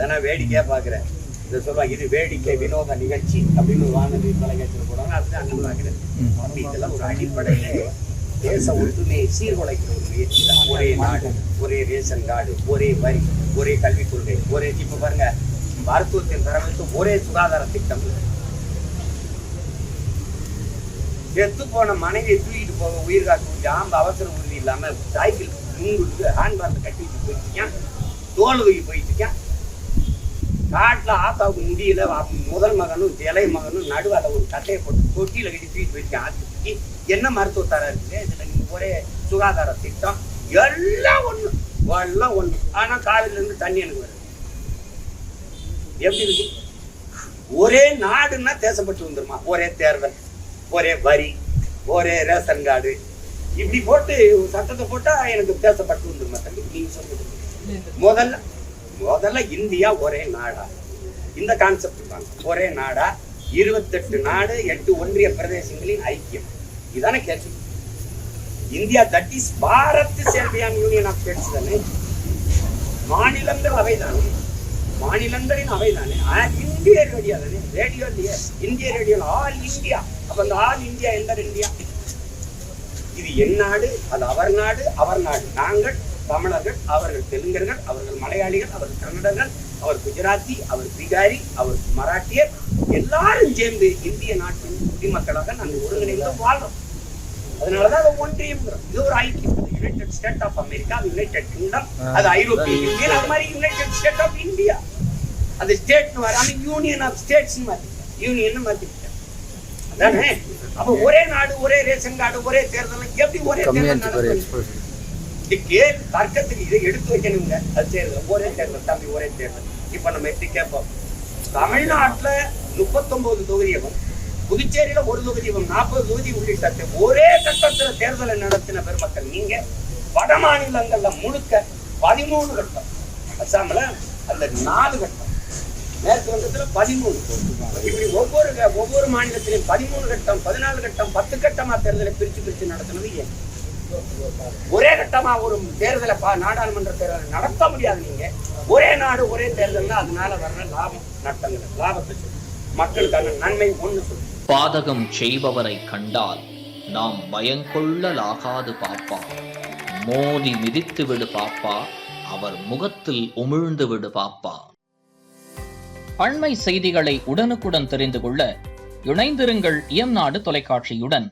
அதனால் வேடிக்கையாக பார்க்குறேன். இதை சொல்லுவாங்க இது வேடிக்கை வினோத நிகழ்ச்சி அப்படின்னு ஒரு வானொலி தொலைக்காட்சியில் போடுவாங்க. அதுதான் அண்ணன் பார்க்குறேன் அப்படி இதெல்லாம் ஒரு அடிப்படையில் தேச ஒற்றுமையை சீர்குலைக்கிற ஒரு முயற்சி தான். ஒரே நாடு ஒரே ரேஷன் கார்டு ஒரே வரி ஒரே கல்விக் கொள்கை ஒரே இப்ப பாருங்க மருத்துவத்தின் தரவுக்கு ஒரே சுகாதார திட்டம். செத்து போன மனைவியை தூக்கிட்டு போக உயிர் காக்கும் ஜாம்பு அவசர உறுதி இல்லாமல் சைக்கிள் ஹேண்ட் ஹேண்ட்பேக் கட்டிட்டு போயிட்டு இருக்கேன் தோல் போயிட்டு இருக்கேன் காட்டுல ஆத்தாவுக்கு முடியல முதல் மகனும் இளைய மகனும் நடுவால ஒரு கட்டையை போட்டு தொட்டியில கட்டி தூக்கிட்டு போயிருக்கான் ஆத்து தூக்கி என்ன மருத்துவ தரம் இருக்குது இதுல நீங்க ஒரே சுகாதார திட்டம். எல்லாம் ஒண்ணு எல்லாம் ஒண்ணு. ஆனா காலையில இருந்து தண்ணி எனக்கு வருது. எப்படி இருக்கு? ஒரே நாடுன்னா தேசப்பட்டு வந்துருமா? ஒரே தேர்தல் ஒரே வரி ஒரே ரேஷன் கார்டு. இப்படி போட்டு சட்டத்தை போட்டா எனக்கு தேசப்பட்டு வந்துருமா தம்பி? நீங்க சொல்லுங்க. முதல்ல முதல்ல இந்தியா ஒரே நாடா. இந்த கான்செப்ட் தான். ஒரே நாடா. இருபத்தெட்டு நாடு எட்டு ஒன்றிய பிரதேசங்களின் ஐக்கியம். இதானே கேள்வி. India that is Bharat shall be a union of states தானே? மாநிலங்கள் அவைதானே? மாநிலங்களின் அவைதானே? ஆல் இந்திய ரேடியோ தானே? ரேடியோ இல்லையே. இந்திய ரேடியோ ஆல் இந்தியா. அப்ப அந்த ஆல் இந்தியா எந்த இந்தியா? இது என் நாடு அது அவர் நாடு அவர் நாடு. நாங்கள் தமிழர்கள் அவர்கள் தெலுங்கர்கள் அவர்கள் மலையாளிகள் அவர்கள் கன்னடர்கள் அவர் குஜராத்தி அவர் பீகாரி அவர் மராட்டியர் எல்லாரும் சேர்ந்து இந்திய நாட்டின் குடிமக்களாக நாங்கள் ஒருங்கிணைந்து வாழ்றோம். அதனாலதான் அது ஒன்றியம்ங்கிறோம். இது ஒரு ஐக்கியம். United State of America United Kingdom அது ஐரோப்பிய யூனியன் அது மாதிரி யுனைடெட் ஸ்டேட் ஆஃப் இந்தியா அது ஸ்டேட் வர அந்த யூனியன் ஆஃப் ஸ்டேட்ஸ் மாத்திட்டேன் யூனியன் மாத்திட்டேன் அதானே? அப்ப ஒரே நாடு ஒரே ரேஷன் கார்டு ஒரே தேர்தல் எப்படி ஒரே தேர்தல் நடக்கும் இது தர்க்கத்துக்கு இதை எடுத்து வைக்கணுங்க? அது தேர்தல். ஒரே தேர்தல். தம்பி ஒரே தேர்தல். இப்ப நம்ம எப்படி கேட்போம்? தமிழ்நாட்டுல முப்பத்தொன்பது தொகுதியும் புதுச்சேரியில ஒரு தொகுதியும் நாற்பது தொகுதி உள்ளிட்ட ஒரே கட்டத்துல தேர்தலை நடத்தின பெருமக்கள் நீங்க. வட மாநிலங்கள்ல முழுக்க பதிமூணு கட்டம். அசாமில் அந்த நாலு கட்டம். மேற்கு வங்கத்துல பதிமூணு. இப்படி ஒவ்வொரு ஒவ்வொரு மாநிலத்திலும் பதிமூணு கட்டம் பதினாலு கட்டம் பத்து கட்டமா தேர்தலை பிரிச்சு பிரிச்சு நடத்தினது ஏன்? ஒரே கட்டமா ஒரு தேர்தலை நாடாளுமன்ற தேர்தலை நடத்த முடியாது நீங்க. ஒரே நாடு ஒரே தேர்தல் அதனால வர்ற லாபம் நட்டங்கள் லாபத்தை சொல்லு. மக்களுக்கான நன்மை ஒண்ணு சொல்லு. பாதகம் செய்பவரை கண்டால் நாம் பயங்கொள்ளலாகாது பாப்பா. மோதி மிதித்து விடு பாப்பா. அவர் முகத்தில் உமிழ்ந்து விடு பாப்பா. அண்மை செய்திகளை உடனுக்குடன் தெரிந்து கொள்ள இணைந்திருங்கள் இயம்நாடு தொலைக்காட்சியுடன்.